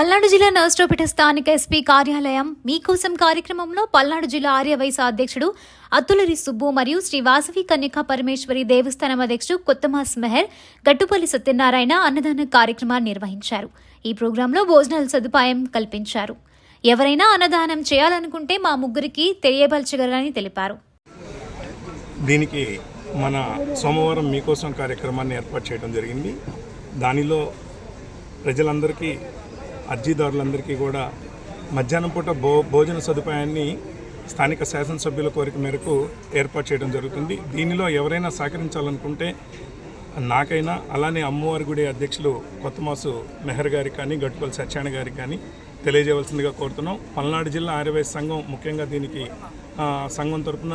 పల్నాడు జిల్లా నర్సరావుపేట స్థానిక ఎస్పీ కార్యాలయం. మీకోసం కార్యక్రమంలో పల్నాడు జిల్లా ఆర్యవైశ్య అధ్యక్షుడు అతులరి సుబ్బు మరియు శ్రీ వాసవి కన్యకా పరమేశ్వరి దేవస్థానం అధ్యక్షుడు కొత్తమాస్ మెహర్ గట్టుపల్లి సత్యనారాయణ అన్నదాన కార్యక్రమాన్ని నిర్వహించారు. ఈ ప్రోగ్రాంలో భోజనాల సదుపాయం కల్పించారు. ఎవరైనా అన్నదానం చేయాలనుకుంటే మా ముగ్గురికి తెలియపరచగలరని తెలిపారు. దీనికి మన సోమవారం మీకోసం కార్యక్రమాన్ని ఏర్పాటు చేయడం జరిగింది. దానిలో ప్రజలందరికీ అర్జీదారులందరికీ కూడా మధ్యాహ్నం పూట భో భోజన సదుపాయాన్ని స్థానిక శాసనసభ్యుల కోరిక మేరకు ఏర్పాటు చేయడం జరుగుతుంది. దీనిలో ఎవరైనా సహకరించాలనుకుంటే నాకైనా అలానే అమ్మవారి గుడి అధ్యక్షులు కొత్తమాసు మెహర్ గారికి కానీ గట్టుపల్లి సత్యాన గారికి కానీ తెలియజేయవలసిందిగా కోరుతున్నాం. పల్నాడు జిల్లా ఆర్యవైశ్య సంఘం ముఖ్యంగా దీనికి సంఘం తరపున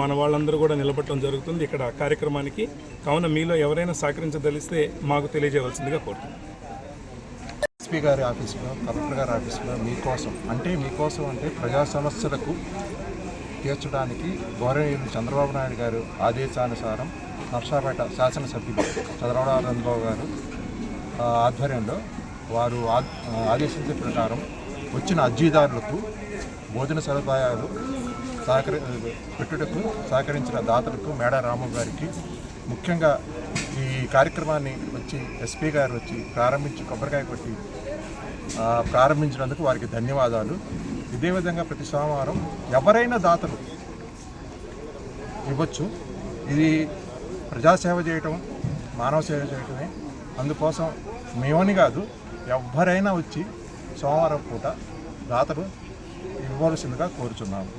మన వాళ్ళందరూ కూడా నిలబడటం జరుగుతుంది. ఇక్కడ కార్యక్రమానికి కావున మీలో ఎవరైనా సహకరించదలిస్తే మాకు తెలియజేయవలసిందిగా కోరుతున్నాం. ఎస్పీ గారి ఆఫీసులో కలెక్టర్ గారి ఆఫీసులో మీకోసం అంటే మీకోసం అంటే ప్రజా సమస్యలకు తీర్చడానికి గౌరవనీయులు చంద్రబాబు నాయుడు గారు ఆదేశానుసారం నర్సాపేట శాసనసభ్యులు చంద్రబాబు గారు ఆధ్వర్యంలో వారు ఆ- ఆదేశించిన ప్రకారం వచ్చిన అర్జీదారులకు భోజన సదుపాయాలు సహకరి పెట్టుటకు సహకరించిన దాతలకు మేడ రాము గారికి ముఖ్యంగా ఈ కార్యక్రమాన్ని వచ్చి ఎస్పీ గారు వచ్చి ప్రారంభించి కొబ్బరికాయ కొట్టి ప్రారంభించినందుకు వారికి ధన్యవాదాలు. ఇదే విధంగా ప్రతి సోమవారం ఎవరైనా దాతలు ఇవ్వచ్చు. ఇది ప్రజాసేవ చేయటం మానవ సేవ చేయటమే. అందుకోసం మేమని కాదు ఎవరైనా వచ్చి సోమవారం పూట దాతలు ఇవ్వవలసిందిగా కోరుచున్నాము.